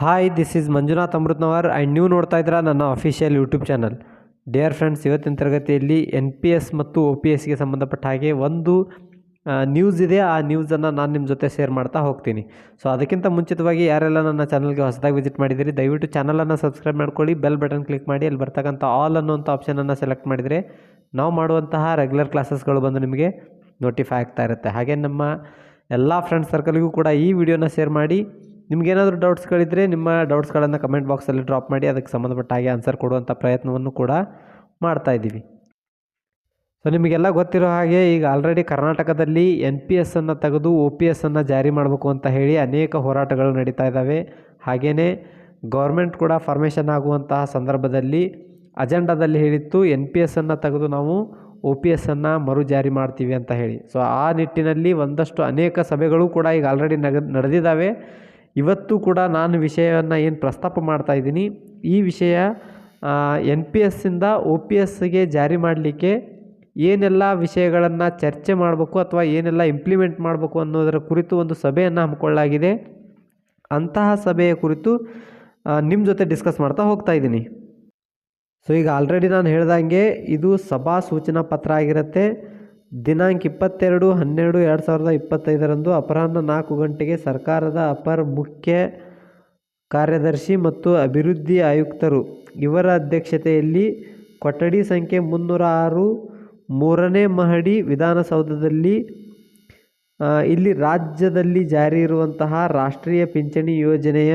Hi this is Manjunath Amrutnavar and ನೀವು ನೋಡ್ತಾ ಇದ್ದೀರಾ ನನ್ನ official YouTube channel dear friends ಇವತ್ತಿನ ತರಗತಿಯಲ್ಲಿ ಎನ್ ಪಿ ಎಸ್ ಮತ್ತು ಒ ಪಿ ಎಸ್ಗೆ ಸಂಬಂಧಪಟ್ಟ ಹಾಗೆ ಒಂದು ನ್ಯೂಸ್ ಇದೆ. ಆ ನ್ಯೂಸನ್ನು ನಾನು ನಿಮ್ಮ ಜೊತೆ ಶೇರ್ ಮಾಡ್ತಾ ಹೋಗ್ತೀನಿ. ಸೊ ಅದಕ್ಕಿಂತ ಮುಂಚಿತವಾಗಿ ಯಾರೆಲ್ಲ ನನ್ನ ಚಾನಲ್ಗೆ ಹೊಸದಾಗಿ ವಿಸಿಟ್ ಮಾಡಿದ್ದೀರಿ, ದಯವಿಟ್ಟು ಚಾನಲನ್ನು ಸಬ್ಸ್ಕ್ರೈಬ್ ಮಾಡ್ಕೊಳ್ಳಿ ಬೆಲ್ ಬಟನ್ ಕ್ಲಿಕ್ ಮಾಡಿ, ಅಲ್ಲಿ ಬರ್ತಕ್ಕಂಥ ಆಲ್ ಅನ್ನುವಂಥ ಆಪ್ಷನನ್ನು ಸೆಲೆಕ್ಟ್ ಮಾಡಿದರೆ ನಾವು ಮಾಡುವಂತಹ ರೆಗ್ಯುಲರ್ ಕ್ಲಾಸಸ್ಗಳು ಬಂದು ನಿಮಗೆ ನೋಟಿಫೈ ಆಗ್ತಾ ಇರುತ್ತೆ. ಹಾಗೆ ನಮ್ಮ ಎಲ್ಲ ಫ್ರೆಂಡ್ಸ್ ಸರ್ಕಲ್ಗೂ ಕೂಡ ಈ ವಿಡಿಯೋನ ಶೇರ್ ಮಾಡಿ ನಿಮಗೇನಾದರೂ ಡೌಟ್ಸ್ಗಳಿದ್ದರೆ ನಿಮ್ಮ ಡೌಟ್ಸ್ಗಳನ್ನು ಕಮೆಂಟ್ ಬಾಕ್ಸಲ್ಲಿ ಡ್ರಾಪ್ ಮಾಡಿ ಅದಕ್ಕೆ ಸಂಬಂಧಪಟ್ಟ ಹಾಗೆ ಆನ್ಸರ್ ಕೊಡುವಂಥ ಪ್ರಯತ್ನವನ್ನು ಕೂಡ ಮಾಡ್ತಾ ಇದ್ದೀವಿ. ಸೊ ನಿಮಗೆಲ್ಲ ಗೊತ್ತಿರೋ ಹಾಗೆ ಈಗ ಆಲ್ರೆಡಿ ಕರ್ನಾಟಕದಲ್ಲಿ ಎನ್ ಪಿ ಎಸ್ಸನ್ನು ತೆಗೆದು ಒ ಪಿ ಎಸ್ಸನ್ನು ಜಾರಿ ಮಾಡಬೇಕು ಅಂತ ಹೇಳಿ ಅನೇಕ ಹೋರಾಟಗಳು ನಡೀತಾ ಇದ್ದಾವೆ. ಹಾಗೆಯೇ ಗೌರ್ಮೆಂಟ್ ಕೂಡ ಫಾರ್ಮೇಷನ್ ಆಗುವಂತಹ ಸಂದರ್ಭದಲ್ಲಿ ಅಜೆಂಡಾದಲ್ಲಿ ಹೇಳಿತ್ತು ಎನ್ ಪಿ ಎಸ್ಸನ್ನು ತೆಗೆದು ನಾವು ಒ ಪಿ ಎಸ್ಸನ್ನು ಮರು ಜಾರಿ ಮಾಡ್ತೀವಿ ಅಂತ ಹೇಳಿ. ಸೊ ಆ ನಿಟ್ಟಿನಲ್ಲಿ ಒಂದಷ್ಟು ಅನೇಕ ಸಭೆಗಳು ಕೂಡ ಈಗ ಆಲ್ರೆಡಿ ನಡೆದಿದ್ದಾವೆ. ಇವತ್ತು ಕೂಡ ನಾನು ವಿಷಯವನ್ನು ಏನು ಪ್ರಸ್ತಾಪ ಮಾಡ್ತಾ ಇದ್ದೀನಿ. ಈ ವಿಷಯ ಎನ್ ಪಿ ಎಸ್ಸಿಂದ ಒ ಪಿ ಎಸ್ಗೆ ಜಾರಿ ಮಾಡಲಿಕ್ಕೆ ಏನೆಲ್ಲ ವಿಷಯಗಳನ್ನು ಚರ್ಚೆ ಮಾಡಬೇಕು ಅಥವಾ ಏನೆಲ್ಲ ಇಂಪ್ಲಿಮೆಂಟ್ ಮಾಡಬೇಕು ಅನ್ನೋದರ ಕುರಿತು ಒಂದು ಸಭೆಯನ್ನು ಹಮ್ಮಿಕೊಳ್ಳಲಾಗಿದೆ. ಅಂತಹ ಸಭೆಯ ಕುರಿತು ನಿಮ್ಮ ಜೊತೆ ಡಿಸ್ಕಸ್ ಮಾಡ್ತಾ ಹೋಗ್ತಾ ಇದ್ದೀನಿ. ಸೊ ಈಗ ಆಲ್ರೆಡಿ ನಾನು ಹೇಳ್ದಂಗೆ ಇದು ಸಭಾ ಸೂಚನಾ ಪತ್ರ ಆಗಿರುತ್ತೆ. ದಿನಾಂಕ ಇಪ್ಪತ್ತೆರಡು, ಹನ್ನೆರಡು, ಎರಡು ಸಾವಿರದ ಇಪ್ಪತ್ತೈದರಂದು ಅಪರಾಹ್ನ ನಾಲ್ಕು ಗಂಟೆಗೆ ಸರ್ಕಾರದ ಅಪರ ಮುಖ್ಯ ಕಾರ್ಯದರ್ಶಿ ಮತ್ತು ಅಭಿವೃದ್ಧಿ ಆಯುಕ್ತರು. ಇವರ ಅಧ್ಯಕ್ಷತೆಯಲ್ಲಿ ಕೊಠಡಿ ಸಂಖ್ಯೆ ಮುನ್ನೂರ ಆರು, ಮೂರನೇ ಮಹಡಿ ವಿಧಾನಸೌಧದಲ್ಲಿ ಇಲ್ಲಿ ರಾಜ್ಯದಲ್ಲಿ ಜಾರಿ ಇರುವಂತಹ ರಾಷ್ಟ್ರೀಯ ಪಿಂಚಣಿ ಯೋಜನೆಯ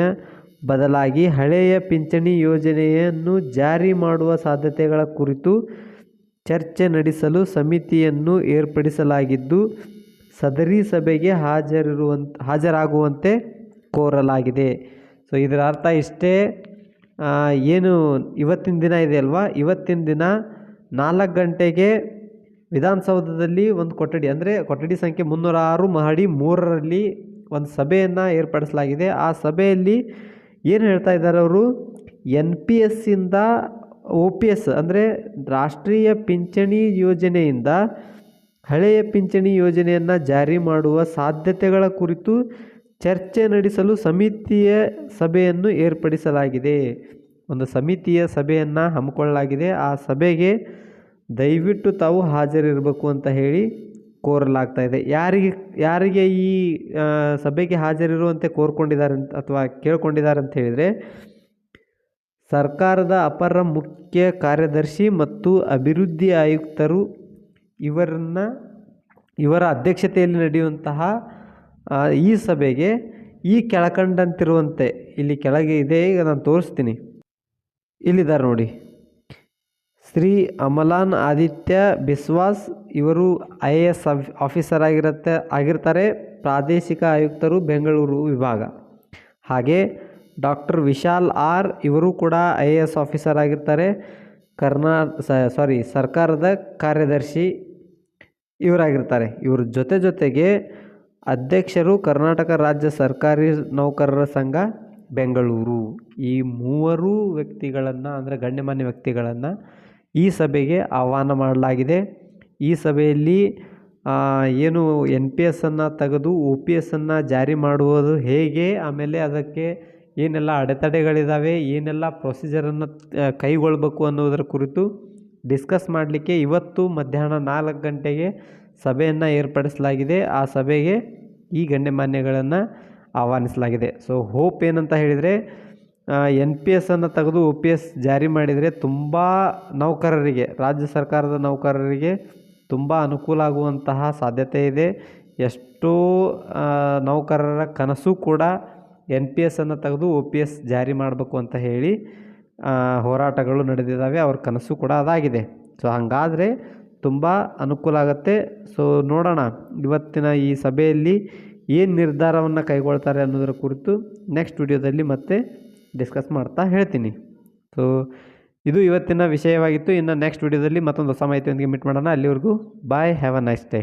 ಬದಲಾಗಿ ಹಳೆಯ ಪಿಂಚಣಿ ಯೋಜನೆಯನ್ನು ಜಾರಿ ಮಾಡುವ ಸಾಧ್ಯತೆಗಳ ಕುರಿತು ಚರ್ಚೆ ನಡೆಸಲು ಸಮಿತಿಯನ್ನು ಏರ್ಪಡಿಸಲಾಗಿದ್ದು, ಸದರಿ ಸಭೆಗೆ ಹಾಜರಿರುವಂತ, ಹಾಜರಾಗುವಂತೆ ಕೋರಲಾಗಿದೆ. ಸೊ ಇದರ ಅರ್ಥ ಇಷ್ಟೇ. ಏನು ಇವತ್ತಿನ ದಿನ ಇದೆ ಅಲ್ವಾ? ಇವತ್ತಿನ ದಿನ ನಾಲ್ಕು ಗಂಟೆಗೆ ವಿಧಾನಸೌಧದಲ್ಲಿ ಒಂದು ಕೊಠಡಿ, ಅಂದರೆ ಕೊಠಡಿ ಸಂಖ್ಯೆ ಮುನ್ನೂರ ಆರು ಮಹಡಿ ಮೂರರಲ್ಲಿ ಒಂದು ಸಭೆಯನ್ನು ಏರ್ಪಡಿಸಲಾಗಿದೆ. ಆ ಸಭೆಯಲ್ಲಿ ಏನು ಹೇಳ್ತಾ ಇದ್ದಾರೆ ಅವರು? ಎನ್ ಪಿ ಎಸ್ಸಿಂದ ಒ ಪಿ ಎಸ್ ಅಂದರೆ ರಾಷ್ಟ್ರೀಯ ಪಿಂಚಣಿ ಯೋಜನೆಯಿಂದ ಹಳೆಯ ಪಿಂಚಣಿ ಯೋಜನೆಯನ್ನು ಜಾರಿ ಮಾಡುವ ಸಾಧ್ಯತೆಗಳ ಕುರಿತು ಚರ್ಚೆ ನಡೆಸಲು ಸಮಿತಿಯ ಸಭೆಯನ್ನು ಏರ್ಪಡಿಸಲಾಗಿದೆ. ಒಂದು ಸಮಿತಿಯ ಸಭೆಯನ್ನು ಹಮ್ಮಿಕೊಳ್ಳಲಾಗಿದೆ. ಆ ಸಭೆಗೆ ದಯವಿಟ್ಟು ತಾವು ಹಾಜರಿರಬೇಕು ಅಂತ ಹೇಳಿ ಕೋರಲಾಗ್ತಾ ಇದೆ. ಯಾರಿಗೆ ಯಾರಿಗೆ ಈ ಸಭೆಗೆ ಹಾಜರಿರುವಂತೆ ಕೋರ್ಕೊಂಡಿದ್ದಾರೆ ಅಂತ, ಅಥವಾ ಕೇಳ್ಕೊಂಡಿದ್ದಾರೆ ಅಂತ ಹೇಳಿದರೆ ಸರ್ಕಾರದ ಅಪರ ಮುಖ್ಯ ಕಾರ್ಯದರ್ಶಿ ಮತ್ತು ಅಭಿವೃದ್ಧಿ ಆಯುಕ್ತರು ಇವರನ್ನ, ಇವರ ಅಧ್ಯಕ್ಷತೆಯಲ್ಲಿ ನಡೆಯುವಂತಹ ಈ ಸಭೆಗೆ ಈ ಕೆಳಕಂಡಂತಿರುವಂತೆ, ಇಲ್ಲಿ ಕೆಳಗೆ ಇದೆ, ಈಗ ನಾನು ತೋರಿಸ್ತೀನಿ. ಇಲ್ಲಿದ್ದಾರೆ ನೋಡಿ. ಶ್ರೀ ಅಮಲಾನ್ ಆದಿತ್ಯ ಬಿಸ್ವಾಸ್ ಇವರು ಐ ಎ ಎಸ್ ಆಫೀಸರ್ ಆಗಿರುತ್ತೆ, ಆಗಿರ್ತಾರೆ, ಪ್ರಾದೇಶಿಕ ಆಯುಕ್ತರು ಬೆಂಗಳೂರು ವಿಭಾಗ. ಹಾಗೆ ಡಾಕ್ಟರ್ ವಿಶಾಲ್ ಆರ್, ಇವರು ಕೂಡ ಐ ಎ ಎಸ್ ಆಫೀಸರ್ ಆಗಿರ್ತಾರೆ. ಕರ್ನಾ ಸಾರಿ ಸರ್ಕಾರದ ಕಾರ್ಯದರ್ಶಿ ಇವರಾಗಿರ್ತಾರೆ. ಇವ್ರ ಜೊತೆ ಜೊತೆಗೆ ಅಧ್ಯಕ್ಷರು ಕರ್ನಾಟಕ ರಾಜ್ಯ ಸರ್ಕಾರಿ ನೌಕರರ ಸಂಘ, ಬೆಂಗಳೂರು. ಈ ಮೂವರು ವ್ಯಕ್ತಿಗಳನ್ನು, ಅಂದರೆ ಗಣ್ಯಮಾನ್ಯ ವ್ಯಕ್ತಿಗಳನ್ನು ಈ ಸಭೆಗೆ ಆಹ್ವಾನ ಮಾಡಲಾಗಿದೆ. ಈ ಸಭೆಯಲ್ಲಿ ಏನು ಎನ್ ಪಿ ಎಸ್ಸನ್ನು ತೆಗೆದು ಒ ಪಿ ಎಸ್ಸನ್ನು ಜಾರಿ ಮಾಡುವುದು ಹೇಗೆ, ಆಮೇಲೆ ಅದಕ್ಕೆ ಏನೆಲ್ಲ ಅಡೆತಡೆಗಳಿದ್ದಾವೆ ಏನೆಲ್ಲ ಪ್ರೊಸೀಜರನ್ನು ಕೈಗೊಳ್ಳಬೇಕು ಅನ್ನೋದರ ಕುರಿತು ಡಿಸ್ಕಸ್ ಮಾಡಲಿಕ್ಕೆ ಇವತ್ತು ಮಧ್ಯಾಹ್ನ ನಾಲ್ಕು ಗಂಟೆಗೆ ಸಭೆಯನ್ನು ಏರ್ಪಡಿಸಲಾಗಿದೆ. ಆ ಸಭೆಗೆ ಈ ಗಣ್ಯಮಾನ್ಯಗಳನ್ನು ಆಹ್ವಾನಿಸಲಾಗಿದೆ. ಸೊ ಹೋಪ್ ಏನಂತ ಹೇಳಿದರೆ ಎನ್ ಪಿ ಎಸ್ಸನ್ನು ತೆಗೆದು ಒ ಪಿ ಎಸ್ ಜಾರಿ ಮಾಡಿದರೆ ತುಂಬ ನೌಕರರಿಗೆ, ರಾಜ್ಯ ಸರ್ಕಾರದ ನೌಕರರಿಗೆ ತುಂಬ ಅನುಕೂಲ ಆಗುವಂತಹ ಸಾಧ್ಯತೆ ಇದೆ. ಎಷ್ಟೋ ನೌಕರರ ಕನಸು ಕೂಡ ಎನ್ ಪಿ ಎಸ್ಸನ್ನು ತೆಗೆದು ಒ ಪಿ ಎಸ್ ಜಾರಿ ಮಾಡಬೇಕು ಅಂತ ಹೇಳಿ ಹೋರಾಟಗಳು ನಡೆದಿದ್ದಾವೆ, ಅವ್ರ ಕನಸು ಕೂಡ ಅದಾಗಿದೆ. ಸೊ ಹಾಗಾದರೆ ತುಂಬ ಅನುಕೂಲ ಆಗುತ್ತೆ. ಸೊ ನೋಡೋಣ, ಇವತ್ತಿನ ಈ ಸಭೆಯಲ್ಲಿ ಏನು ನಿರ್ಧಾರವನ್ನು ಕೈಗೊಳ್ತಾರೆ ಅನ್ನೋದರ ಕುರಿತು ನೆಕ್ಸ್ಟ್ ವಿಡಿಯೋದಲ್ಲಿ ಮತ್ತೆ ಡಿಸ್ಕಸ್ ಮಾಡ್ತಾ ಹೇಳ್ತೀನಿ. ಸೊ ಇದು ಇವತ್ತಿನ ವಿಷಯವಾಗಿತ್ತು. ಇನ್ನು ನೆಕ್ಸ್ಟ್ ವಿಡಿಯೋದಲ್ಲಿ ಮತ್ತೊಂದು ಹೊಸ ಮಾಹಿತಿಯೊಂದಿಗೆ ಮೀಟ್ ಮಾಡೋಣ. ಅಲ್ಲಿವರೆಗೂ bye have a nice day